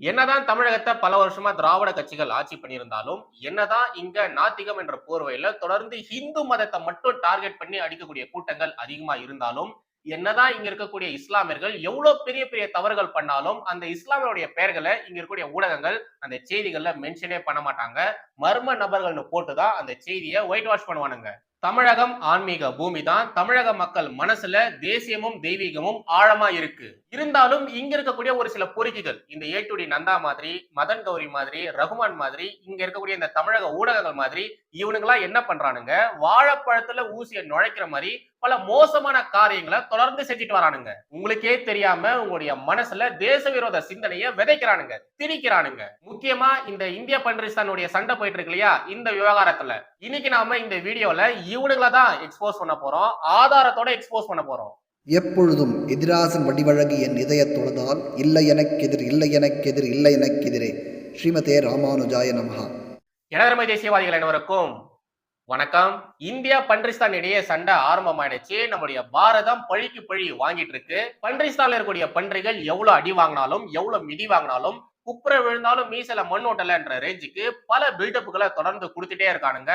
என்னதான் தமிழகத்தை பல வருஷமா திராவிட கட்சிகள் ஆட்சி பண்ணியிருந்தாலும் என்னதான் இங்க நாத்திகம் என்ற போர்வையில தொடர்ந்து ஹிந்து மதத்தை மட்டும் டார்கெட் பண்ணி அடிக்கக்கூடிய கூட்டங்கள் அதிகமா இருந்தாலும் என்னதான் இங்க இருக்கக்கூடிய இஸ்லாமியர்கள் எவ்வளவு பெரிய பெரிய தவறுகள் பண்ணாலும் அந்த இஸ்லாமியருடைய பெயர்களை இங்க இருக்கக்கூடிய ஊடகங்கள் அந்த செய்திகள்ல மென்ஷனே பண்ண மாட்டாங்க. மர்ம நபர்கள்னு போட்டுதான் அந்த செய்தியை ஒயிட் வாஷ் பண்ணுவானுங்க. தமிழகம் ஆன்மீக பூமி தான் தமிழக மக்கள் மனசுல தேசியமும் தெய்வீகமும் ஆழமா இருக்கு. இருந்தாலும் இங்க இருக்கக்கூடிய ஒரு சில பொறுக்கிகள் இந்த ஏட்டுடி நந்தா மாதிரி மதன் கௌரி மாதிரி ரகுமான் மாதிரி இங்க இருக்கக்கூடிய இந்த தமிழக ஊடகங்கள் மாதிரி இவனுங்களா என்ன பண்றானுங்க? வாழைப்பழத்துல ஊசியை நுழைக்கிற மாதிரி பல மோசமான காரியங்களை தொடர்ந்து செஞ்சுட்டு வரானுங்க. உங்களுக்கே தெரியாம உங்களுடைய மனசுல தேச விரோத சிந்தனையை விதைக்கிறானுங்க திணிக்கிறானுங்க. முக்கியமா இந்த இந்திய பன்றிஸ்தானுடைய சண்டை போயிட்டு இருக்கு இல்லையா? இந்த விவகாரத்துல. இன்னைக்கு நாம இந்த வீடியோல இவனுங்களை தான் எக்ஸ்போஸ் பண்ண போறோம். ஆதாரத்தோட எக்ஸ்போஸ் பண்ண போறோம். எப்பொழுதும் எதிராசன் வடிவழகு என் இதயத் தொழுதால் இல்லை எனக்கெதிர் இல்லை எனக்கெதிர் இல்லை எனக்கெதிரே ஸ்ரீமதே ராமானுஜாய நமஹா. எனதர்மை தேசியவாதிகள் அனைவருக்கும் வணக்கம். இந்தியா பன்றிஸ்தான் இடையே சண்டை ஆரம்பமாயிடுச்சு. நம்முடைய பாரதம் பழிக்கு பழி வாங்கிட்டு இருக்கு. பன்றிஸ்தான்ல இருக்கக்கூடிய பன்றிகள் எவ்வளவு அடி வாங்கினாலும் எவ்வளவு மிதி வாங்கினாலும் குப்புற விழுந்தாலும் மீசல மண் ஓட்டலன்ற ரேஞ்சுக்கு பல பில்டப்புகளை தொடர்ந்து கொடுத்துட்டே இருக்கானுங்க.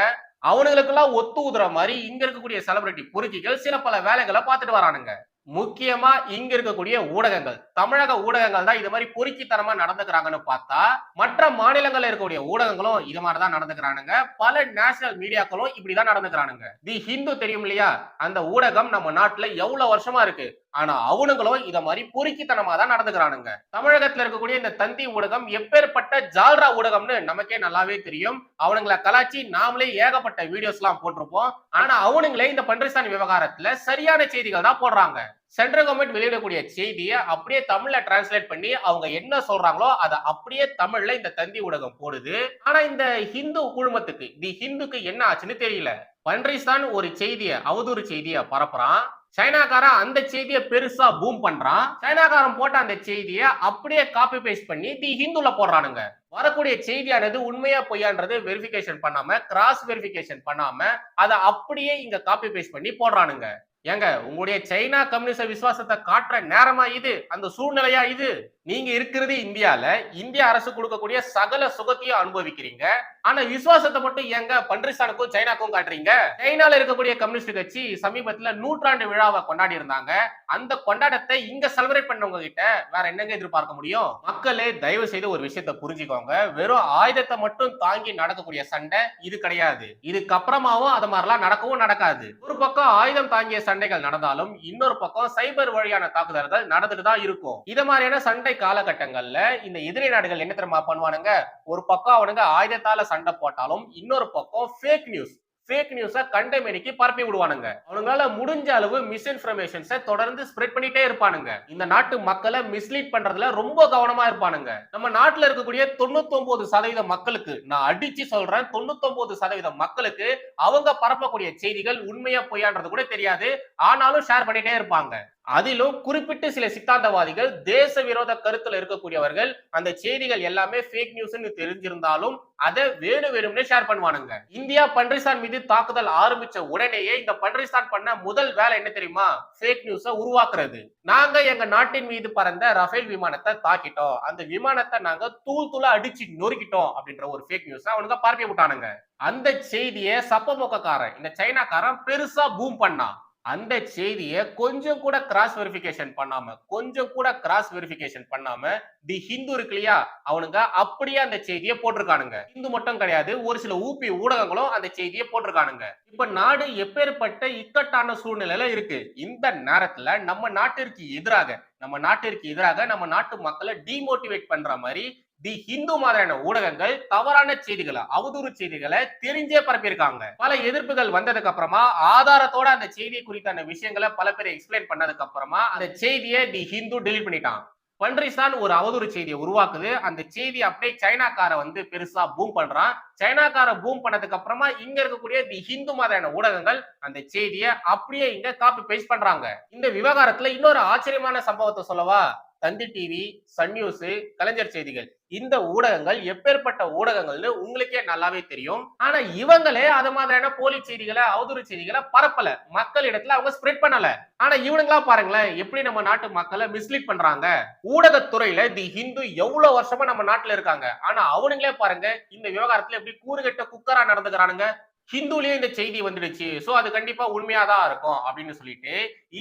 அவனுங்களுக்கெல்லாம் ஒத்து ஊதுற மாதிரி இங்க இருக்கக்கூடிய செலிபிரிட்டி பொறுக்கிகள் சில பல வேலைகளை பார்த்துட்டு வரானுங்க. முக்கியமா இங்க இருக்கக்கூடிய ஊடகங்கள். தமிழக ஊடகங்கள் தான் இது மாதிரி பொறுக்கித்தனமா நடந்துக்கிறாங்கன்னு பார்த்தா மற்ற மாநிலங்கள்ல இருக்கக்கூடிய ஊடகங்களும் இது மாதிரி தான் நடந்துக்கிறானுங்க. பல நேஷனல் மீடியாக்களும் இப்படிதான் நடந்துக்கிறானுங்க. தி ஹிந்து தெரியும் இல்லையா? அந்த ஊடகம் நம்ம நாட்டுல எவ்வளவு வருஷமா இருக்கு? ஆனா அவனுங்களும் இத மாதிரி பொறுக்கித்தனமா தான் நடந்துக்கிறானுங்க. தமிழகத்துல இருக்கக்கூடிய இந்த தந்தி ஊடகம் எப்பேற்பட்ட ஜால்ரா ஊடகம்னு நமக்கே நல்லாவே தெரியும். அவனுங்களை கலாச்சி நாமளே ஏகப்பட்ட வீடியோஸ் எல்லாம் போட்டிருப்போம். ஆனா அவனுங்களே இந்த பன்றிஸ்தான் விவகாரத்துல சரியான செய்திகள் தான் போடுறாங்க. சென்ட்ரல் கவர்மெண்ட் வெளியிடக்கூடிய செய்தியை அப்படியே தமிழ்ல டிரான்ஸ்லேட் பண்ணி அவங்க என்ன சொல்றாங்களோ அதை அப்படியே தமிழ்ல இந்த தந்தி ஊடகம் போடுது. ஆனா இந்த ஹிந்து குழுமத்துக்கு தி ஹிந்துக்கு என்ன ஆச்சுன்னு தெரியல. பன்றிஸ்தான் ஒரு செய்தியை அவதூறு செய்தியை பரப்புறான். சைனாக்காரன் அந்த செய்தியை பெருசா பூம் பண்றான். சைனாக்காரன் போட்ட அந்த செய்தியை அப்படியே காப்பி பேஸ்ட் பண்ணி தி ஹிந்துல போடுறானுங்க. வரக்கூடிய செய்தியானது உண்மையா பொய்யான்றது வெரிஃபிகேஷன் பண்ணாம கிராஸ் வெரிஃபிகேஷன் பண்ணாம அதை அப்படியே இங்க காப்பி பேஸ்ட் பண்ணி போடுறானுங்க. ஏங்க உங்களுடைய சைனா கம்யூனிச விசுவாசத்தை காட்டுற நேரமா இது? அந்த சூழ்நிலையா இது? நீங்க இருக்கிறது இந்தியால இந்திய அரசு கொடுக்கக்கூடிய சகல சுகத்தையும் அனுபவிக்கிறீங்க. ஆனா விசுவாசத்தை மட்டும் ஏங்க பன்றிஸ்தானுக்கும் சைனாக்கும் காட்டுறீங்க? சைனால இருக்கக்கூடிய கம்யூனிஸ்ட் கட்சி சமீபத்துல நூற்றாண்டு விழாவை கொண்டாடி இருந்தாங்க. அந்த கொண்டாட்டத்தை இங்க செலிப்ரேட் பண்ணவங்க கிட்ட வேற என்னங்க எதிர்பார்க்க முடியும்? மக்களே தயவு செய்து ஒரு விஷயத்த புரிஞ்சுக்கோங்க. வெறும் ஆயுதத்தை மட்டும் தாங்கி நடக்கக்கூடிய சண்டை இது கிடையாது. இதுக்கப்புறமாவும் அது மாதிரிலாம் நடக்கவும் நடக்காது. ஒரு பக்கம் ஆயுதம் தாங்கிய சண்டைகள் நடந்தாலும் இன்னொரு பக்கம் சைபர் வழியான தாக்குதல்கள் நடந்துட்டு தான் இருக்கும். இது மாதிரியான சண்டை காலகட்டங்கள்ல இந்த எதிரி நாடுகள் என்ன தெரியுமா பண்ணுவானுங்க? ஒரு பக்கம் அவனுங்க ஆயுதத்தால சண்டை போட்டாலும் இன்னொரு பக்கம் ஃபேக் நியூஸ் ஃபேக் நியூஸை கண்டமேனிக்கு பரப்பி விடுவானுங்க. அவனுங்களால முடிஞ்ச அளவு மிஸ்இன்ஃபர்மேஷன்ஸை தொடர்ந்து ஸ்ப்ரெட் பண்ணிட்டே இருப்பானுங்க. இந்த நாட்டு மக்களை மிஸ்லீட் பண்றதுல ரொம்ப கவனமா இருப்பானுங்க. நம்ம நாட்டுல இருக்கக்கூடிய தொண்ணூத்தி சதவீத மக்களுக்கு நான் அடிச்சு சொல்றேன் தொண்ணூத்தி சதவீத மக்களுக்கு அவங்க பரப்பக்கூடிய செய்திகள் உண்மையா பொய்யான்றது கூட தெரியாது. ஆனாலும் ஷேர் பண்ணிட்டே இருப்பாங்க. அதிலும் குறிப்பிட்டு சில சித்தாந்தவாதிகள் தேச விரோத கருத்துல இருக்கக்கூடியவர்கள் அந்த செய்திகள் எல்லாமே ஃபேக் நியூஸ்னு தெரிஞ்சிருந்தாலும் அதை வேணும் வேணும்னு ஷேர் பண்ணுவானுங்க. இந்தியா பன்றிஸ்தான் மீது தாக்குதல் ஆரம்பிச்ச உடனேயே இந்த பன்றிஸ்தான் பண்ண முதல் வேலை என்ன தெரியுமா? ஃபேக் நியூஸ உருவாக்குறது. நாங்க எங்க நாட்டின் மீது பறந்த ரஃபேல் விமானத்தை தாக்கிட்டோம். அந்த விமானத்தை நாங்க தூள் தூளா அடிச்சு நொறுக்கிட்டோம் அப்படின்ற ஒரு ஃபேக் நியூஸ் அவனுங்க பரப்பி விட்டானுங்க அந்த செய்தியை சப்பமொக்கக்காரன் இந்த சைனாக்காரன் பெருசா பூம் பண்ணான். அந்த செய்தியை கொஞ்சம் கூட கிராஸ் வெரிஃபிகேஷன் பண்ணாம கொஞ்சம் கூட கிராஸ் வெரிஃபிகேஷன் பண்ணாம தி ஹிந்து இருக்கு இல்லையா அவனுங்க அப்படியே அந்த செய்தியை போட்டிருக்கானுங்க. இந்து மட்டும் கிடையாது ஒரு சில ஊபி ஊடகங்களும் அந்த செய்தியை போட்டிருக்கானுங்க. இப்ப நாடு எப்பேற்பட்ட இக்கட்டான சூழ்நிலையில இருக்கு. இந்த நேரத்துல நம்ம நாட்டிற்கு எதிராக நம்ம நாட்டிற்கு எதிராக நம்ம நாட்டு மக்களை டிமோட்டிவேட் பண்ற மாதிரி தி ஹிந்து மாதிரியான ஊடகங்கள் தவறான செய்திகளை அவதூறு செய்திகளை தெரிஞ்சே பரப்பியிருக்காங்க. பல எதிர்ப்புகள் வந்ததுக்கு அப்புறமா ஆதாரத்தோட அந்த செய்தி குறித்தான விஷயங்களை பல பேர் எக்ஸ்பிளைன் பண்ணதுக்கு அப்புறமா அந்த செய்தியை தி ஹிந்து டெலிட் பண்ணிட்டான். பன்றிஸ்தான் ஒரு அவதூறு செய்தியை உருவாக்குது. அந்த செய்தி அப்படியே சைனாக்கார வந்து பெருசா பூம் பண்றான். சைனாக்கார பூம் பண்ணதுக்கு அப்புறமா இங்க இருக்கக்கூடிய தி ஹிந்து மாதிரியான ஊடகங்கள் அந்த செய்தியை அப்படியே இங்க காப்பி பேஸ்ட் பண்றாங்க. இந்த விவகாரத்துல இன்னொரு ஆச்சரியமான சம்பவத்தை சொல்லவா? Thanthi TV Sun News Kalaignar Seithigal. இந்த ஊடகங்கள் எப்பேற்பட்ட ஊடகங்கள்னு உங்களுக்கே நல்லாவே தெரியும். ஆனா இவங்களே அது மாதிரியான போலி செய்திகளை அவதூறு செய்திகளை பரப்பல. மக்களிடத்துல அவங்க ஸ்ப்ரெட் பண்ணல. ஆனா இவனுங்களா பாருங்களேன் எப்படி நம்ம நாட்டு மக்களை மிஸ்லீட் பண்றாங்க? ஊடகத்துறையில தி ஹிந்து எவ்வளவு வருஷமா நம்ம நாட்டுல இருக்காங்க? ஆனா அவனுங்களே பாருங்க இந்த விவகாரத்துல எப்படி கூறுகட்ட குக்கரா நடந்துக்கிறானுங்க? ஹிந்துலயும் இந்த செய்தி வந்துடுச்சு. சோ அது கண்டிப்பா உண்மையாதான் இருக்கும் அப்படின்னு சொல்லிட்டு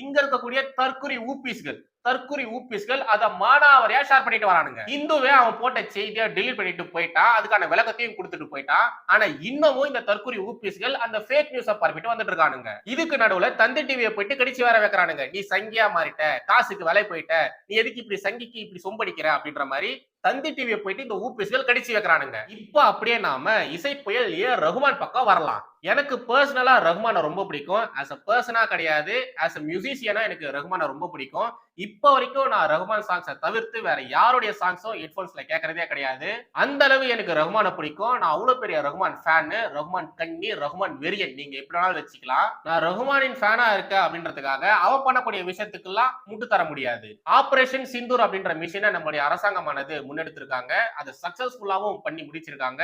இங்க இருக்கக்கூடிய தற்குறி ஊபிஸ்கள் தற்குறி ஊபிஸ்கள் அதை மானாவரியா ஷேர் பண்ணிட்டு வரானுங்க. இந்துவே அவன் போட்ட செய்தியை டெலிட் பண்ணிட்டு போயிட்டான். அதுக்கான விளக்கத்தையும் கொடுத்துட்டு போயிட்டான். ஆனா இன்னமும் இந்த தற்குறி ஊபிஸ்கள் அந்த ஃபேக் நியூஸ பரப்பிட்டு வந்துட்டு இருக்கானுங்க. இதுக்கு நடுவுல தந்தி டிவியை போயிட்டு கடிச்சு வேற வைக்கிறானுங்க. நீ சங்கியா மாறிட்ட காசுக்கு விலை போயிட்ட நீ எதுக்கு இப்படி சங்கிக்கு இப்படி சொம்படிக்கிற அப்படின்ற மாதிரி தந்தி டிவியை போயிட்டு இந்த ஊபிஸ்கள் கடிச்சு வைக்கிறானுங்க. இப்போ அப்படியே நாம இசை புயல் ஏ ரகுமான் பக்கம் வரலாம்? எனக்கு பர்சனலா ரகுமானை ரொம்ப பிடிக்கும். ஆஸ் அ பர்சனா கிடையாது. ஆஸ் அ மியூசிஷியனா எனக்கு ரகுமானை ரொம்ப பிடிக்கும். இப்போ வரைக்கும் நான் ரகுமான் சாங்ஸை தவிர்த்து வேற யாருடைய சாங்ஸும் ஹெட்ஃபோன்ஸ்ல கேட்கறதே கிடையாது. அந்த அளவு எனக்கு ரகுமானை பிடிக்கும். நான் அவ்வளவு பெரிய ரகுமான் ஃபேனு ரகுமான் கண்ணி ரகுமான் வெறியன். நீங்க எப்படி வேணாலும் வச்சுக்கலாம். நான் ரகுமானின் ஃபேனா இருக்க அப்படின்றதுக்காக அவ பண்ணக்கூடிய விஷயத்துக்கெல்லாம் முட்டு தர முடியாது. ஆபரேஷன் சிந்தூர் அப்படின்ற மிஷினை நம்மளுடைய அரசாங்கமானது முன்னெடுத்திருக்காங்க. அதை சக்சஸ்ஃபுல்லாகவும் பண்ணி முடிச்சிருக்காங்க.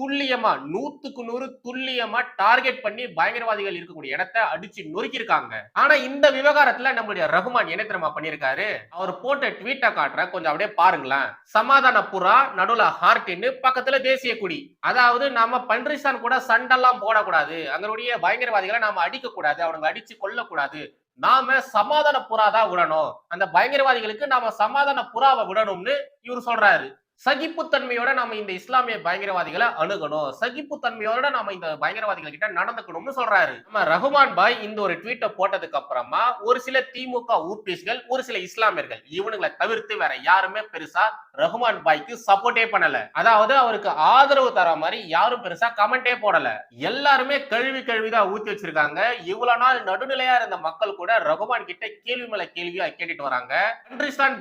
துல்லியமா நூத்துக்கு நூறு துல்லியமா டார்கெட் பண்ணி பயங்கரவாதிகள் இருக்கக்கூடிய இடத்தை அடிச்சு நொறுக்கியிருக்காங்க. ஆனா இந்த விவகாரத்துல நம்மளுடைய ரகுமான் என்ன தெரியுமா பண்ணிருக்காரு அவர் போட்ட ட்வீட்டை காட்டுற கொஞ்சம் அப்படியே பாருங்களேன். சமாதான புறா நடுவுல ஹார்டின்னு பக்கத்துல தேசிய கொடி. அதாவது நாம பன்றிசான் கூட சண்டெல்லாம் போடக்கூடாது. அங்களுடைய பயங்கரவாதிகளை நாம அடிக்க கூடாது அவனுங்க அடிச்சு கொல்லக்கூடாது. நாம சமாதான புறா தான் விடணும். அந்த பயங்கரவாதிகளுக்கு நாம சமாதான புறாவை விடணும்னு இவர் சொல்றாரு. சகிப்புத்தன்மையோட நாம இந்த இஸ்லாமிய பயங்கரவாதிகளை அணுகணும். சகிப்புத்தன்மையோட நாம இந்த பயங்கரவாதிகள் கிட்ட நடந்துக்கணும்னு சொல்றாரு. நம்ம ரகுமான் பாய் இந்த ஒரு ட்வீட்டை போட்டதுக்கு அப்புறமா ஒரு சில திமுக ஊபிஸ்கள் ஒரு சில இஸ்லாமியர்கள் இவனுங்களை தவிர்த்து வேற யாருமே பெருசா ரகுமான் பாய்க்கு சப்போர்ட்டே பண்ணல. அதாவது அவருக்கு ஆதரவு தர மாதிரி யாரும் பெருசா கமெண்டே போடல. எல்லாருமே கழுவி கழுவிதான் ஊத்தி வச்சிருக்காங்க. இவ்வளவு நாள் நடுநிலையா இருந்த மக்கள் கூட ரகுமான் கிட்ட கேள்வி மேல கேள்வியா கேட்டுட்டு வராங்க.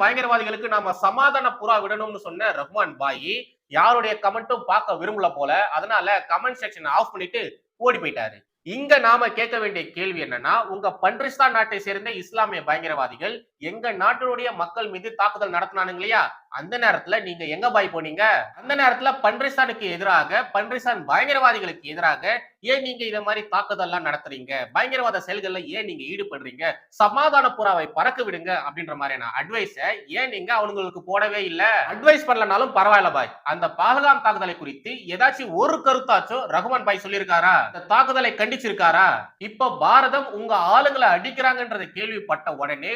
பயங்கரவாதிகளுக்கு நாம சமாதான புறா விடணும்னு சொன்ன ரஹ்மான் பாயி யாருடைய கமெண்ட்டும் பார்க்க விரும்பல போல. அதனால கமெண்ட் செக்ஷன் ஆஃப் பண்ணிட்டு ஓடி போயிட்டாரு. இங்க நாம கேட்க வேண்டிய கேள்வி என்னன்னா உங்க பன்றிஸ்தான் நாட்டை சேர்ந்த இஸ்லாமிய பயங்கரவாதிகள் எங்க நாட்டினுடைய மக்கள் மீது தாக்குதல் நடத்தினானுங்க இல்லையா? அந்த நேரத்துல நீங்க எங்க பாய் போனீங்க? அந்த நேரத்துல பன்றிஸ்தானுக்கு எதிராக பன்றிஸ்தான் பயங்கரவாதிகளுக்கு எதிராக ஏன் நீங்க இந்த மாதிரி தாக்குதல் எல்லாம் நடத்துறீங்க? பயங்கரவாத செயல்கள்ல ஏன் நீங்க ஈடுபடுறீங்க? சமாதான புறாவை பறக்க விடுங்க அப்படின்ற மாதிரியான அட்வைஸ ஏன் நீங்க அவங்களுக்கு போடவே இல்ல? அட்வைஸ் பண்ணலனாலும் பரவாயில்ல பாய். அந்த பாகலாம் தாக்குதலை குறித்து ஏதாச்சும் ஒரு கருத்தாச்சும் ரகுமான் பாய் சொல்லியிருக்காரா? இந்த தாக்குதலை கண்டிச்சிருக்காரா? இப்ப பாரதம் உங்க ஆளுங்களை அடிக்கிறாங்கன்றத கேள்விப்பட்ட உடனே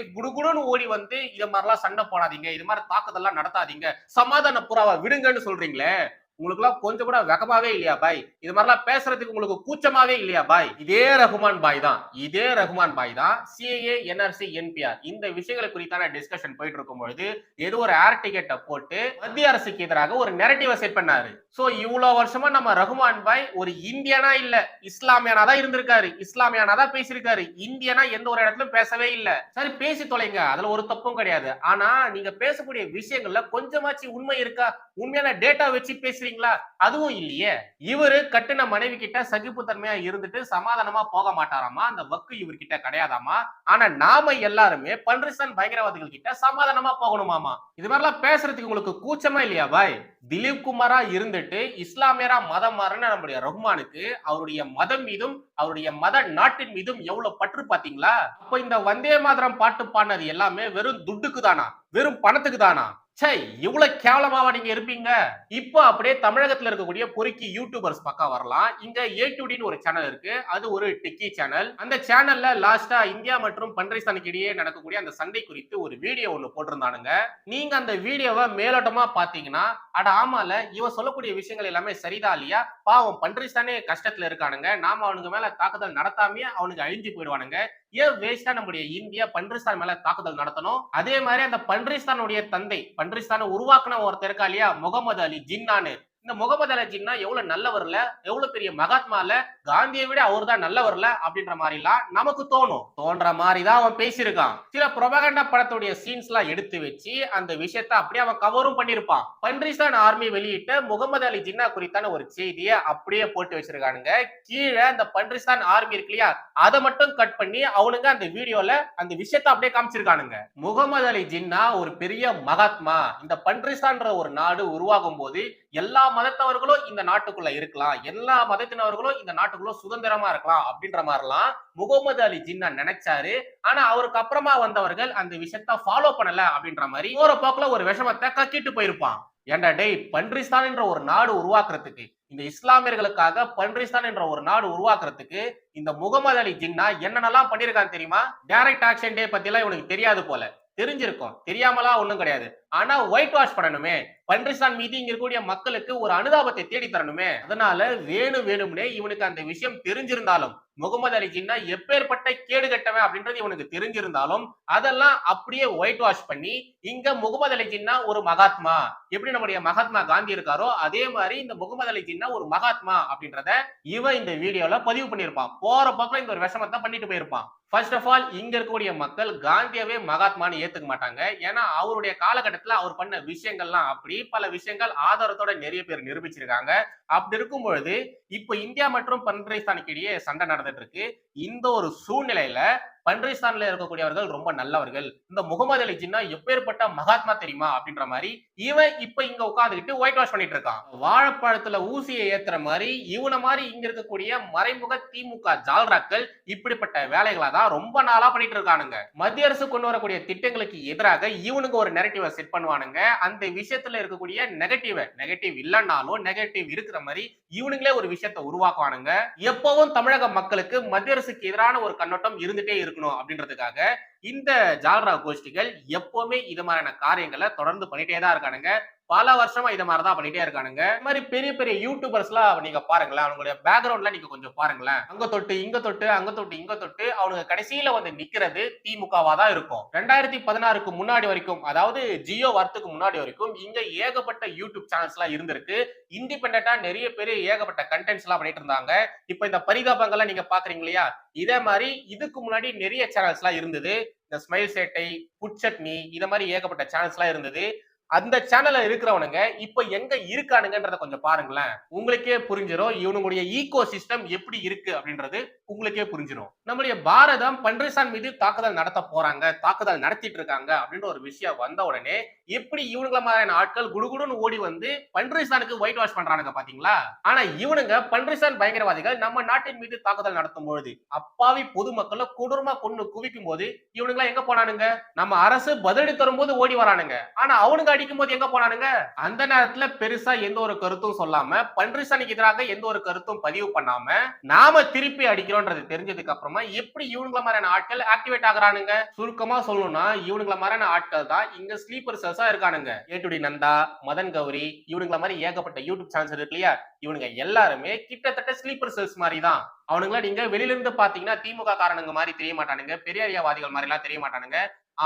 குடுகுடுன்னு ஓடி வந்து இது மாதிரிலாம் சண்டை போடாதீங்க இது மாதிரி தாக்குதல்லாம் நடத்தாதீங்க சமாதான புறாவை விடுங்கன்னு சொல்றீங்களே உங்களுக்கு எல்லாம் கொஞ்சம் கூட வெகமாவே இல்லையா பாய்? இது மாதிரிலாம் பேசுறதுக்கு உங்களுக்கு கூச்சமாவே இல்லையா பாய்? இதே ரகுமான் பாய் தான். இதே ரகுமான் பாய் தான். சிஏஏ என்ஆர்சி என்பிஆர் இந்த விஷயங்களை குறித்தான டிஸ்கஷன் போயிட்டு இருக்கும் பொழுது ஏதோ ஒரு ஏர் டிக்கெட்டை போட்டு மத்திய அரசுக்கு எதிராக ஒரு நெரட்டிவை செட் பண்ணாரு. சோ இவ்வளவு வருஷமா நம்ம ரகுமான் பாய் ஒரு இந்தியனா இல்ல இஸ்லாமியானா தான் இருந்திருக்காரு. இஸ்லாமியானா தான் பேசியிருக்காரு. இந்தியனா எந்த ஒரு இடத்துலயும் பேசவே இல்ல. சரி பேசி தொலைங்க. அதுல ஒரு தப்பும் கிடையாது. ஆனா நீங்க பேசக்கூடிய விஷயங்கள்ல கொஞ்சமாச்சு உண்மை இருக்கா? உண்மையான டேட்டா வச்சு பேசி பேசுவீங்களா? அதுவும் இல்லையே. இவரு கட்டுன மனைவி கிட்ட சகிப்புத்தன்மையா இருந்துட்டு சமாதானமா போக மாட்டாராமா? அந்த வக்கு இவர்கிட்ட கிடையாதாமா? ஆனா நாம எல்லாருமே பன்ரிசன் பயங்கரவாதிகள் கிட்ட சமாதானமா போகணுமாமா? இது மாதிரிலாம் பேசுறதுக்கு உங்களுக்கு கூச்சமா இல்லையா பாய்? திலீப் குமாரா இருந்துட்டு இஸ்லாமியரா மதம் மாறின நம்முடைய ரஹ்மானுக்கு அவருடைய மதம் மீதும் அவருடைய மத நாட்டின் மீதும் எவ்வளவு பற்று பாத்தீங்களா அப்ப இந்த வந்தே மாதரம் பாட்டு பாடினது எல்லாமே வெறும் துட்டுக்கு தானா வெறும் பணத்துக்கு தானா சே இவ்வளவு கேவலமாவா நீங்க இருப்பீங்க? இப்போ அப்படியே தமிழகத்துல இருக்கக்கூடிய பொறுக்கி யூடியூபர்ஸ் பக்கம் வரலாம். இங்க ஏ டுடின்னு ஒரு சேனல் இருக்கு. அது ஒரு டிக்கி சேனல் அந்த சேனல்ல லாஸ்டா இந்தியா மற்றும் பன்றிஸ்தானுக்கு இடையே நடக்கக்கூடிய அந்த சண்டை குறித்து ஒரு வீடியோ ஒண்ணு போட்டிருந்தானுங்க. நீங்க அந்த வீடியோவை மேலோட்டமா பாத்தீங்கன்னா அட ஆமால இவன் சொல்லக்கூடிய விஷயங்கள் எல்லாமே சரிதான் இல்லையா? பாவம் பன்றிஸ்தானே கஷ்டத்துல இருக்கானுங்க. நாம அவனுங்க மேல தாக்குதல் நடத்தாமையே அவனுக்கு அழிஞ்சு போயிடுவானுங்க. ஏன் வேஸ்டா நம்முடைய இந்தியா பன்றிஸ்தான் மேல தாக்குதல் நடத்தணும்? அதே மாதிரி அந்த பன்றிஸ்தானுடைய தந்தை பன்றிஸ்தானை உருவாக்குன ஒருத்தர் இருக்கா இல்லையா? முகமது அலி ஜின்னானு. இந்த முகமது அலி ஜின்னா எவ்வளவு நல்லவர்ல எவ்வளவு பெரிய மகாத்மால? காந்தியை விட அவர் தான் நல்லவர்ல அப்படின்ற மாதிரி எல்லாம் நமக்கு தோணும். தோன்ற மாதிரி தான் அவன் பேசியிருக்கான். சில புரபகண்டா படத்துடைய சீன்ஸ் எல்லாம் எடுத்து வச்சு அந்த விஷயத்த அப்படியே அவன் கவரும் பண்ணிருப்பான் பன்ரிஸ்தான் ஆர்மி வெளியிட்ட முகமது அலி ஜின்னா குறித்தான ஒரு செய்தியை அப்படியே போட்டு வச்சிருக்கானுங்க. கீழே அந்த பன்ரிஸ்தான் ஆர்மி இருக்கு இல்லையா? அதை மட்டும் கட் பண்ணி அவனுங்க அந்த வீடியோல அந்த விஷயத்த அப்படியே காமிச்சிருக்கானுங்க. முகமது அலி ஜின்னா ஒரு பெரிய மகாத்மா. இந்த பன்ரிஸ்தான்ற ஒரு நாடு உருவாகும் போது எல்லா மதத்தவர்களும் இந்த நாட்டுக்குள்ள இருக்கலாம். எல்லா மதத்தினவர்களும் இந்த நாட்டுக்குள்ள சுதந்திரமா இருக்கலாம் அப்படின்ற மாதிரிலாம் முகமது அலி ஜின்னா நினைச்சாரு. ஆனா அவருக்கு அப்புறமா வந்தவர்கள் அந்த விஷயத்த ஃபாலோ பண்ணல அப்படின்ற மாதிரி போற போக்குல ஒரு விஷமத்தை கக்கிட்டு போயிருப்பான். ஏன்டா டேய் பன்றிஸ்தான் என்ற ஒரு நாடு உருவாக்குறதுக்கு இந்த இஸ்லாமியர்களுக்காக பன்றிஸ்தான் என்ற ஒரு நாடு உருவாக்குறதுக்கு இந்த முகமது அலி ஜின்னா என்னென்னலாம் பண்ணியிருக்கான்னு தெரியுமா? டைரக்ட் ஆக்ஷன் டே பத்தி எல்லாம் இவனுக்கு தெரியாது போல. தெரிஞ்சிருக்கும். தெரியாமலாம் ஒண்ணும் கிடையாது. ஆனா ஒயிட் வாஷ் பண்ணணுமே. பன்றிஸ்தான் மீது இங்க இருக்கக்கூடிய மக்களுக்கு ஒரு அனுதாபத்தை தேடி தரணுமே. அதனால வேணும் வேணும்னே இவனுக்கு அந்த விஷயம் தெரிஞ்சிருந்தாலும் முகமது அலி ஜின்னா எப்பேற்பட்ட கேடு கட்டவன் அப்படின்றது இவனுக்கு தெரிஞ்சிருந்தாலும் அதெல்லாம் அப்படியே ஒயிட் வாஷ் பண்ணி இங்க முகமது அலி ஜின்னா ஒரு மகாத்மா. எப்படி நம்முடைய மகாத்மா காந்தி இருக்காரோ அதே மாதிரி இந்த முகமது அலி ஜின்னா ஒரு மகாத்மா அப்படின்றத இவன் இந்த வீடியோல பதிவு பண்ணியிருப்பான். போற பக்கம் இந்த ஒரு விஷமத்தை பண்ணிட்டு போயிருப்பான். ஃபர்ஸ்ட் ஆஃப் ஆல் இங்க இருக்கக்கூடிய மக்கள் காந்தியவே மகாத்மான்னு ஏத்துக்க மாட்டாங்க. ஏன்னா அவருடைய காலகட்டத்துல அவர் பண்ண விஷயங்கள்லாம் அப்படி பல விஷயங்கள் ஆதாரத்தோட நிறைய பேர் நிரூபிச்சிருக்காங்க. அப்படி இருக்கும் பொழுது இப்ப இந்தியா மற்றும் பன்றிஸ்தானுக்கு இடையே சண்டை நடந்துட்டு இருக்கு. இந்த ஒரு சூழ்நிலையில பன்றிஸ்தான்ல இருக்கக்கூடியவர்கள் ரொம்ப நல்லவர்கள். இந்த முகமது அலி ஜின்னா எப்பேற்பட்ட மகாத்மா தெரியுமா? அப்படின்ற மாதிரி இவன் இப்ப இங்க உட்காந்துக்கிட்டு ஒயிட் வாஷ் பண்ணிட்டு இருக்கான். வாழைப்பழத்துல ஊசியை ஏத்துற மாதிரி இவனை மாதிரி இங்க இருக்கக்கூடிய மறைமுக திமுக ஜால்ராக்கள் இப்படிப்பட்ட வேலைகளை தான் ரொம்ப நாளா பண்ணிட்டு இருக்கானுங்க. மத்திய அரசு கொண்டு வரக்கூடிய திட்டங்களுக்கு எதிராக இவனுங்க ஒரு நெகட்டிவ செட் பண்ணுவானுங்க. அந்த விஷயத்துல இருக்கக்கூடிய நெகட்டிவ நெகட்டிவ் இல்லைன்னாலும் நெகட்டிவ் இருக்கிற மாதிரி இவனுங்களே ஒரு விஷயத்த உருவாக்குவானுங்க. எப்பவும் தமிழக மக்களுக்கு மத்திய அரசுக்கு எதிரான ஒரு கண்ணோட்டம் இருந்துட்டே இருக்கணும் அப்படின்றதுக்காக இந்த ஜால்ரா கோஷ்டிகள் எப்பவுமே இது மாதிரியான காரியங்களை தொடர்ந்து பண்ணிட்டே தான் இருக்கானுங்க. பல வருஷமா இதை மாதிரி தான் பண்ணிட்டே இருக்கானுங்க. இந்த மாதிரி பெரிய பெரிய யூடியூபர்ஸ்லாம் நீங்க பாருங்களேன் அவங்களுடைய பேக்ரவுண்ட்ல நீங்க கொஞ்சம் பாருங்களேன். அங்க தொட்டு இங்க தொட்டு அங்க தொட்டு இங்க தொட்டு அவனுங்க கடைசியில வந்து நிக்கிறது திமுகவா தான் இருக்கும். ரெண்டாயிரத்தி பதினாறுக்கு முன்னாடி வரைக்கும் அதாவது ஜியோ வரத்துக்கு முன்னாடி வரைக்கும் இங்க ஏகப்பட்ட யூடியூப் சேனல்ஸ் எல்லாம் இருந்திருக்கு. இண்டிபெண்டா நிறைய பேர் ஏகப்பட்ட கண்டென்ட்ஸ் எல்லாம் பண்ணிட்டு இருந்தாங்க. இப்ப இந்த பரிதாபங்கள்லாம் நீங்க பாக்குறீங்க இல்லையா? இதே மாதிரி இதுக்கு முன்னாடி நிறைய சேனல்ஸ் எல்லாம் இருந்தது. இந்த ஸ்மைல் சேட்டை புட்சட்னி இத மாதிரி ஏகப்பட்ட சேனல்ஸ் எல்லாம் இருந்தது. அந்த சேனல்ல இருக்கிறவனுங்க இப்ப எங்க இருக்கானுங்கன்றத கொஞ்சம் பாருங்களேன். உங்களுக்கே புரிஞ்சிடும் இவனுடைய ஈகோ சிஸ்டம் எப்படி இருக்கு அப்படின்றது உங்களுக்கே புரிஞ்சிடும் நம்முடைய பாரதம் பன்றிசான் மீது தாக்குதல் நடத்த போறாங்க தாக்குதல் நடத்திட்டு இருக்காங்க அப்படின்ற ஒரு விஷயம் வந்த உடனே எப்படி இவனுங்கள மாதிரியான ஆட்கள் குடுகுடுன்னு ஓடி வந்து பன்றிசானுக்கு ஒயிட் வாஷ் பண்றானுங்க பாத்தீங்களா? ஆனா இவனுங்க பன்றிசான் பயங்கரவாதிகள் நம்ம நாட்டின் மீது தாக்குதல் நடத்தும் பொழுது அப்பாவி பொதுமக்களை கொடூரமா கொண்டு குவிக்கும் போது இவனுங்களா எங்க போனானுங்க? நம்ம அரசு பதிலடி தரும்போது ஓடி வரானுங்க. ஆனா அவனுங்க அடிக்கும் போது எங்க போனானுங்க? அந்த நேரத்துல பெருசா எந்த ஒரு கருத்தும் சொல்லாம பன்றிசானிக்கு எதிராக எந்த ஒரு கருத்தும் பதிவு பண்ணாம நாம திருப்பி அடிக்கிறோம் அடிக்கிறோன்றது தெரிஞ்சதுக்கு அப்புறமா எப்படி இவனுங்கள மாதிரியான ஆட்கள் ஆக்டிவேட் ஆகுறானுங்க? சுருக்கமா சொல்லணும்னா இவனுங்கள மாதிரியான ஆட்கள் தான் இங்க ஸ்லீப்பர் செல்ஸா இருக்கானுங்க. ஏடுடி நந்தா மதன் கௌரி இவனுங்கள மாதிரி ஏகப்பட்ட யூடியூப் சேனல்ஸ் இருக்கு இல்லையா? இவனுங்க எல்லாருமே கிட்டத்தட்ட ஸ்லீப்பர் செல்ஸ் மாதிரி தான் அவனுங்களா நீங்க வெளியில இருந்து பாத்தீங்கன்னா திமுக காரணங்க மாதிரி தெரிய மாட்டானுங்க பெரியாரியாவாதிகள் மாதிரி எல்லாம் தெரிய மாட்டானுங்க.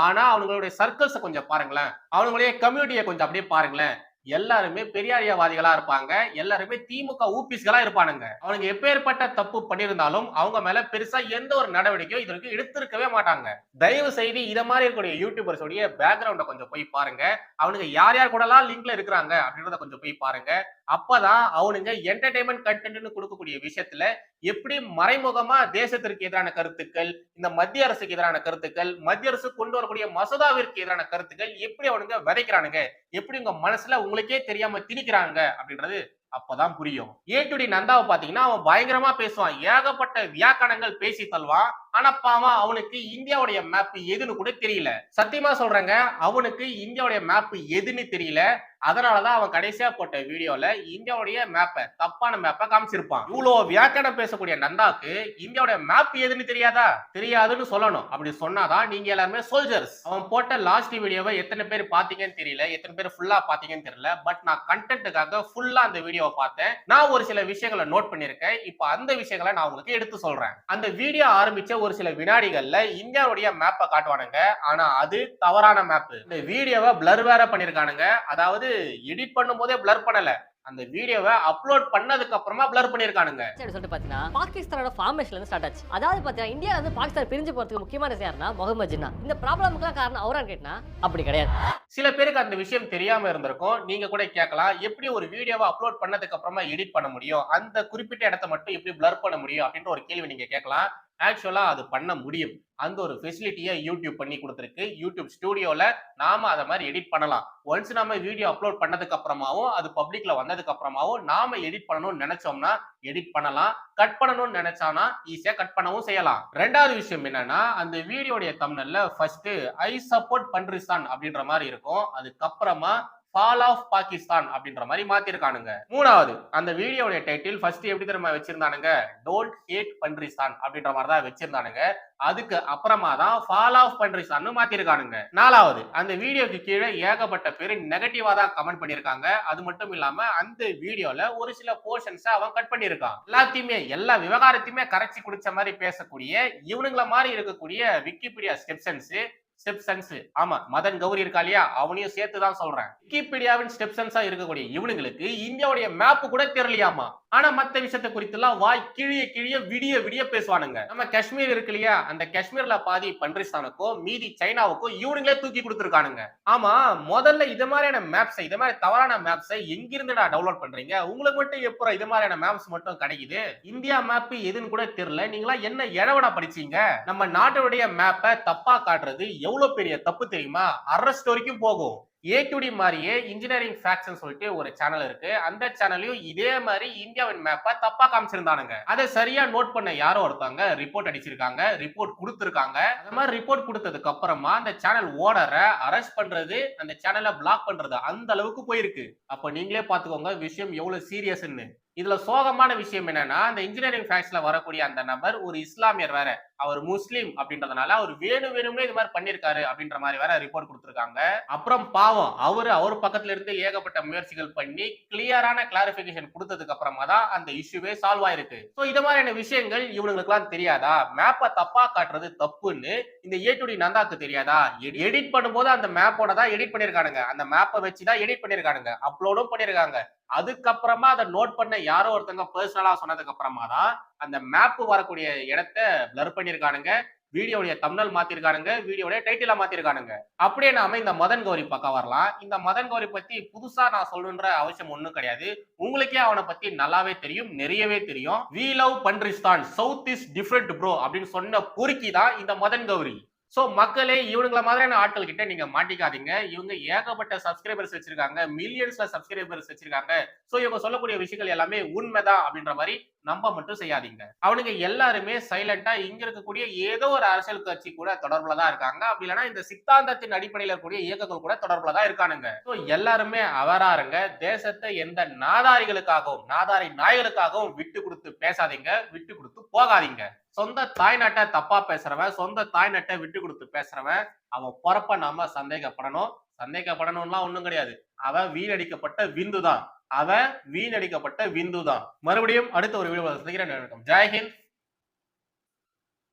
ஆனா அவங்களுடைய சர்க்கிள்ஸை கொஞ்சம் பாருங்களேன். அவங்களுடைய கம்யூனிட்டியை கொஞ்சம் அப்படியே பாருங்களேன். எல்லாருமே பெரியாரியவாதிகளா இருப்பாங்க. எல்லாருமே திமுக ஊபிஸ்களா இருப்பானுங்க. அவனுங்க எப்பேற்பட்ட தப்பு பண்ணியிருந்தாலும் அவங்க மேல பெருசா எந்த ஒரு நடவடிக்கையும் இதற்கு எடுத்திருக்கவே மாட்டாங்க. தயவு செய்து இத மாதிரி இருக்கக்கூடிய யூடியூபர்ஸ் உடைய பேக்ரவுண்ட கொஞ்சம் போய் பாருங்க. அவனுங்க யார் யார் கூடலாம் லிங்க்ல இருக்கிறாங்க அப்படின்றத கொஞ்சம் போய் பாருங்க. அப்பதான் அவனுங்க என்டர்டைன்மெண்ட் கண்டென்ட்னு கொடுக்கக்கூடிய விஷயத்துல எப்படி மறைமுகமா தேசத்திற்கு எதிரான கருத்துக்கள் இந்த மத்திய அரசுக்கு எதிரான கருத்துக்கள் மத்திய அரசு கொண்டு வரக்கூடிய மசோதாவிற்கு எதிரான கருத்துக்கள் எப்படி அவனுங்க விதைக்கிறானுங்க? எப்படி உங்க மனசுல உங்களுக்கே தெரியாம திணிக்கிறாங்க? அப்படின்றது அப்பதான் புரியும். ஏ டுடி நந்தாவை பாத்தீங்கன்னா அவன் பயங்கரமா பேசுவான். ஏகப்பட்ட வியாக்கணங்கள் பேசி தள்ளுவான். ஆனா பாவம் அவனுக்கு இந்தியாவுடைய மேப் எதுன்னு கூட தெரியல. சத்தியமா சொல்றேங்க அவனுக்கு இந்தியாவுடைய மேப் எதுன்னு தெரியல. அதனாலதான் அவன் கடைசியா போட்ட வீடியோல இந்தியாவுடைய மேப்பை தப்பான மேப்பை காமிச்சிருப்பான். இவ்வளவு வியாக்கணம் பேசக்கூடிய நந்தாக்கு இந்தியாவுடைய மேப் எதுன்னு தெரியாதா? தெரியாதுன்னு சொல்லணும். அப்படி சொன்னாதான் நீங்க எல்லாருமே சோல்ஜர்ஸ் அவன் போட்ட லாஸ்ட் வீடியோவை எத்தனை பேர் பாத்தீங்கன்னு தெரியல எத்தனை பேர் ஃபுல்லா பாத்தீங்கன்னு தெரியல. பட் நான் கண்டென்ட்டுக்காக ஃபுல்லா அந்த வீடியோவை பார்த்தேன். நான் ஒரு சில விஷயங்களை நோட் பண்ணிருக்கேன் இப்போ அந்த விஷயங்களை நான் உங்களுக்கு எடுத்து சொல்றேன். அந்த வீடியோ ஆரம்பிச்ச ஒரு சில வினாடிகள்ல இந்தியாவுடைய மேப்பை காட்டுவானுங்க. ஆனா அது தவறான மேப் இந்த வீடியோவை பிளர் வேற பண்ணிருக்கானுங்க. அதாவது எடிட் பண்ணும் போதே பிளர் பண்ணல. அந்த வீடியோவை அப்லோட் பண்ணதுக்கு அப்புறமா பிளர் பண்ணிருக்கானுங்க. சரி சொல்லிட்டு பாத்தீங்கன்னா பாகிஸ்தானோட ஃபார்மேஷன்ல இருந்து ஸ்டார்ட் ஆச்சு. அதாவது பாத்தீங்கன்னா இந்தியால இருந்து பாகிஸ்தான் பிரிஞ்சு போறதுக்கு முக்கியமான யாருன்னா முகமது ஜின்னா. இந்த ப்ராப்ளமுக்குலாம் காரணம் அவரான்னு கேட்டா அப்படி கிடையாது. சில பேருக்கு அந்த விஷயம் தெரியாம இருந்திருக்கும். நீங்க கூட கேட்கலாம். எப்படி ஒரு வீடியோவை அப்லோட் பண்ணதுக்கு அப்புறமா எடிட் பண்ண முடியும்? அந்த குறிப்பிட்ட இடத்த மட்டும் எப்படி பிளர் பண்ண முடியும்? அப்படின்ற ஒரு கேள்வி நீங்க கேட்கலாம். ஆக்சுவலாக அது பண்ண முடியும். அந்த ஒரு ஃபெசிலிட்டியை யூடியூப் பண்ணி கொடுத்துருக்கு. யூடியூப் ஸ்டூடியோவில் நாம் அதை மாதிரி எடிட் பண்ணலாம். ஒன்ஸ் நாம வீடியோ அப்லோட் பண்ணதுக்கு அப்புறமாவும் அது பப்ளிக்ல வந்ததுக்கு அப்புறமாவும் எடிட் பண்ணணும்னு நினைச்சோம்னா எடிட் பண்ணலாம். கட் பண்ணணும்னு நினைச்சானா ஈஸியாக கட் பண்ணவும் செய்யலாம். ரெண்டாவது விஷயம் என்னன்னா அந்த வீடியோடைய தமிழ்ல ஃபர்ஸ்ட் ஐ சப்போர்ட் பண்ரிஸ்தான் அப்படின்ற மாதிரி இருக்கும். அதுக்கப்புறமா ஃபால் ஆஃப் பாகிஸ்தான் அப்படின்ற மாதிரி மாத்திருக்கானுங்க. மூணாவது அந்த வீடியோடைய டைட்டில் ஃபர்ஸ்ட் எப்படி திரும்ப வச்சிருந்தானுங்க? டோன்ட் ஹேட் பண்ரிஸ்தான் அப்படின்ற மாதிரி தான் வச்சிருந்தானுங்க. அதுக்கு அப்புறமா தான் ஃபால் ஆஃப் பண்ரிஸ்தான் மாத்திருக்கானுங்க. நாலாவது அந்த வீடியோக்கு கீழே ஏகப்பட்ட பேர் நெகட்டிவா தான் கமெண்ட் பண்ணிருக்காங்க. அது மட்டும் இல்லாம அந்த வீடியோல ஒரு சில போர்ஷன்ஸ் அவன் கட் பண்ணிருக்கான். எல்லாத்தையுமே எல்லா விவகாரத்தையுமே கரைச்சி குடிச்ச மாதிரி பேசக்கூடிய இவனுங்கள மாதிரி இருக்கக்கூடிய விக்கிபீடியா ஸ்டெப்சன்ஸ் ஸ்டெப்சன்ஸ் ஆமா மதன் கௌரி இருக்கா இல்லையா? அவனையும் சேர்த்து தான் சொல்றேன் விக்கிபீடியாவின் ஸ்டெப்சன்ஸா இருக்கக்கூடிய இவனுங்களுக்கு இந்தியாவுடைய மேப் கூட தெரியலையாமா? ஆனா மத்த விஷயத்தை குறித்து எல்லாம் வாய் கிழிய கிழிய விடிய விடிய பேசுவானுங்க. நம்ம காஷ்மீர் இருக்கு இல்லையா? அந்த காஷ்மீர்ல பாதி பன்றிஸ்தானுக்கோ மீதி சைனாவுக்கோ இவனுங்களே தூக்கி கொடுத்துருக்கானுங்க. ஆமா முதல்ல இது மாதிரியான மேப்ஸை இது மாதிரி தவறான மேப்ஸை எங்கிருந்துடா டவுன்லோட் பண்றீங்க? உங்களுக்கு மட்டும் எப்போ இது மாதிரியான மேப்ஸ் மட்டும் கிடைக்குது? இந்தியா மேப் எதுன்னு கூட தெரியல. நீங்களா என்ன இழவடா படிச்சீங்க? நம்ம நாட்டுடைய மேப்பை தப்பா காட்டுறது எவ்வளவு பெரிய தப்பு தெரியுமா? அரெஸ்ட் வரைக்கும் போகும். ஏ டி மாதிரியே இன்ஜினியரிங் ஃபேக்ட்ஸ் சொல்லிட்டு ஒரு சேனல் இருக்கு. அந்த சேனல்லையும் இதே மாதிரி இந்தியாவின் மேப்பை தப்பா காமிச்சிருந்தானுங்க. அதை சரியா நோட் பண்ண யாரோ ஒருத்தவங்க ரிப்போர்ட் அடிச்சிருக்காங்க ரிப்போர்ட் கொடுத்துருக்காங்க. அந்த மாதிரி ரிப்போர்ட் கொடுத்ததுக்கு அப்புறமா அந்த சேனல் ஓனரை அரெஸ்ட் பண்றது அந்த சேனலை பிளாக் பண்றது அந்த அளவுக்கு போயிருக்கு. அப்ப நீங்களே பாத்துக்கோங்க விஷயம் எவ்வளவு சீரியஸ்ன்னு இதுல சோகமான விஷயம் என்னன்னா அந்த இன்ஜினியரிங் ஃபேக்ட்ஸ்ல வரக்கூடிய அந்த நபர் ஒரு இஸ்லாமியர் வேற. அவர் முஸ்லீம் அப்படின்றதுனால அவர் வேணும் வேணும்னே இது மாதிரி பண்ணிருக்காரு அப்படின்ற மாதிரி வேற ரிப்போர்ட் கொடுத்துருக்காங்க. அப்புறம் பாவம் அவரு அவர் பக்கத்துல இருந்து ஏகப்பட்ட முயற்சிகள் பண்ணி கிளியரான கிளாரிபிகேஷன் கொடுத்ததுக்கு அப்புறமா தான் அந்த இஷ்யூவே சால்வ் ஆயிருக்கு. ஸோ இது மாதிரியான விஷயங்கள் இவனுங்களுக்கு எல்லாம் தெரியாதா மேப்பை தப்பா காட்டுறது தப்புன்னு இந்த ஏ டு டி நந்தாக்கு தெரியாதா? எடிட் பண்ணும்போது அந்த மேப்போட தான் எடிட் பண்ணிருக்கானுங்க. அந்த மேப்பை வச்சு தான் எடிட் பண்ணிருக்கானுங்க. அப்லோடும் பண்ணிருக்காங்க. அதுக்கப்புறமா அதை நோட் பண்ண யாரோ ஒருத்தங்க பர்சனலா சொன்னதுக்கு அப்புறமா தான் அந்த மேப் வரக்கூடிய இடத்த பிளர் பண்ணிருக்கானுங்க வீடியோடைய தமிழ் மாத்திருக்கானுங்க வீடியோடைய டைட்டிலா மாத்திருக்கானுங்க. அப்படியே நாம இந்த மதன் கௌரி பக்கம் வரலாம். இந்த மதன் கௌரி பத்தி புதுசா நான் சொல்லணுன்ற அவசியம் ஒண்ணும் கிடையாது. உங்களுக்கே அவனை பத்தி நல்லாவே தெரியும் நிறையவே தெரியும். வி லவ் பன்றிஸ்தான் சவுத் இஸ் டிஃப்ரெண்ட் ப்ரோ அப்படின்னு சொன்ன பொறுக்கி தான் இந்த மதன் கௌரி. சோ மக்களே இவனுங்கள மாதிரியான ஆட்கள் கிட்ட நீங்க மாட்டிக்காதீங்க. இவங்க ஏகப்பட்ட சப்ஸ்கிரைபர்ஸ் வச்சிருக்காங்க. மில்லியன்ஸ்ல சப்ஸ்கிரைபர்ஸ் வச்சிருக்காங்க. சோ இவங்க சொல்லக்கூடிய விஷயங்கள் எல்லாமே உண்மைதான் அப்படின்ற மாதிரி நம்ப மட்டும் செய்யாதீங்க. அவனுங்க எல்லாருமே சைலண்டா இங்க இருக்கக்கூடிய ஏதோ ஒரு அரசியல் கட்சி கூட தொடர்புல தான் இருக்காங்க. அப்படி இல்லைன்னா இந்த சித்தாந்தத்தின் அடிப்படையில் இருக்கக்கூடிய இயக்கங்கள் கூட தொடர்புல தான் இருக்கானுங்க. ஸோ எல்லாருமே அவரா இருங்க தேசத்தை எந்த நாதாரிகளுக்காகவும் நாதாரி நாய்களுக்காகவும் விட்டு கொடுத்து பேசாதீங்க. விட்டு கொடுத்து போகாதீங்க. சொந்த தாய்நாட்டை தப்பா பேசுறவன் சொந்த தாய்நாட்டை விட்டு கொடுத்து பேசுறவன் அவன் பிறப்ப நாம சந்தேகப்படணும். சந்தேகப்படணும்லாம் ஒண்ணும் கிடையாது. அவன் வீணடிக்கப்பட்ட விந்து தான் அவன் வீணடிக்கப்பட்ட விந்து தான். மறுபடியும் அடுத்த ஒரு வீடியோ சந்திக்கிறேன். ஜெய்ஹிந்த்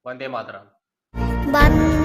வந்தே மாதரம். வந்த